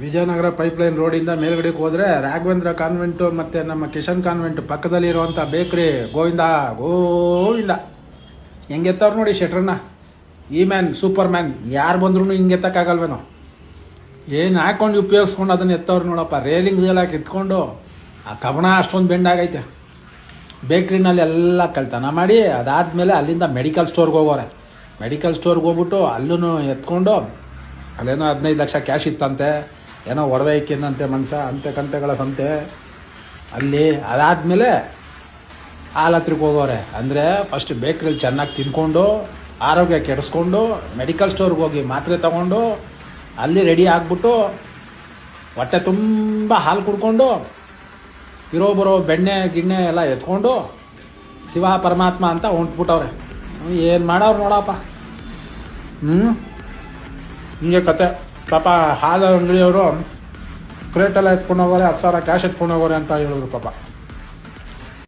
Vijayanagara pipeline ರೋಡಿಂದ ಮೇಲ್ಗಡೆಗೆ ಹೋದ್ರೆ Raghavendra convent ಮತ್ತೆ ನಮ್ಮ ಕಿಶನ್ ಕಾನ್ವೆಂಟ್ ಪಕ್ಕದಲ್ಲಿ ಇರುವಂಥ ಬೇಕ್ರಿ ಗೋವಿಂದ ಗೋವಿಂದ. ಹೆಂಗೆ ಎತ್ತವ್ರು ನೋಡಿ ಶೆಟ್ರನ್ನ. ಈ ಮ್ಯಾನ್ ಸೂಪರ್ ಮ್ಯಾನ್ ಯಾರು ಬಂದ್ರೂ ಹಿಂಗೆ ಎತ್ತಕ್ಕಾಗಲ್ವೇನೋ. ಏನು ಹಾಕೊಂಡು ಉಪಯೋಗಿಸ್ಕೊಂಡು ಅದನ್ನು ಎತ್ತವ್ರು ನೋಡಪ್ಪ ರೇಲಿಂಗ್ಸ್ ಎಲ್ಲ ಕಿತ್ಕೊಂಡು, ಆ ಕಬಣ ಅಷ್ಟೊಂದು ಬೆಂಡಾಗೈತೆ ಬೇಕ್ರಿನಲ್ಲಿ ಎಲ್ಲ ಕಳ್ತನ ಮಾಡಿ, ಅದಾದಮೇಲೆ ಅಲ್ಲಿಂದ ಮೆಡಿಕಲ್ ಸ್ಟೋರ್ಗೆ ಹೋಗೋರೆ. ಮೆಡಿಕಲ್ ಸ್ಟೋರ್ಗೆ ಹೋಗ್ಬಿಟ್ಟು ಅಲ್ಲೂ ಎತ್ಕೊಂಡು, ಅಲ್ಲೇನೋ ಹದಿನೈದು ಲಕ್ಷ ಕ್ಯಾಶ್ ಇತ್ತಂತೆ. ಏನೋ ಒಡವೆ ಇಕ್ಕಿಂದಂತೆ ಮನುಷ್ಯ, ಅಂತೆ ಕಂತೆಗಳ ಸಂತೆ. ಅಲ್ಲಿ ಅದಾದಮೇಲೆ ಹಾಲು ಹತ್ರಕ್ಕೆ ಹೋಗೋರೆ. ಅಂದರೆ ಫಸ್ಟ್ ಬೇಕ್ರಿಲಿ ಚೆನ್ನಾಗಿ ತಿನ್ಕೊಂಡು, ಆರೋಗ್ಯ ಕೆಡಿಸ್ಕೊಂಡು ಮೆಡಿಕಲ್ ಸ್ಟೋರ್ಗೆ ಹೋಗಿ ಮಾತ್ರೆ ತಗೊಂಡು, ಅಲ್ಲಿ ರೆಡಿ ಆಗಿಬಿಟ್ಟು ಹೊಟ್ಟೆ ತುಂಬ ಹಾಲು ಕುಡ್ಕೊಂಡು ಇರೋ ಬರೋ ಬೆಣ್ಣೆ, ಗಿಣ್ಣೆ ಎಲ್ಲ ಎತ್ಕೊಂಡು ಶಿವ ಪರಮಾತ್ಮ ಅಂತ ಹೊಂಟ್ಬಿಟ್ಟವ್ರೆ. ಏನು ಮಾಡೋರು ನೋಡಪ್ಪ. ಹ್ಞೂ ಹಿಂಗೆ ಕತೆ. ಪಾಪ ಹಾಲು ಅಂಗಡಿಯವರು ಕ್ರೇಟೆಲ್ಲ ಎತ್ಕೊಂಡು ಹೋಗೋರೆ ಹತ್ತು ಸಾವಿರ ಕ್ಯಾಶ್ ಎತ್ಕೊಂಡು ಹೋಗೋರೆ ಅಂತ ಹೇಳಿದ್ರು ಪಾಪ.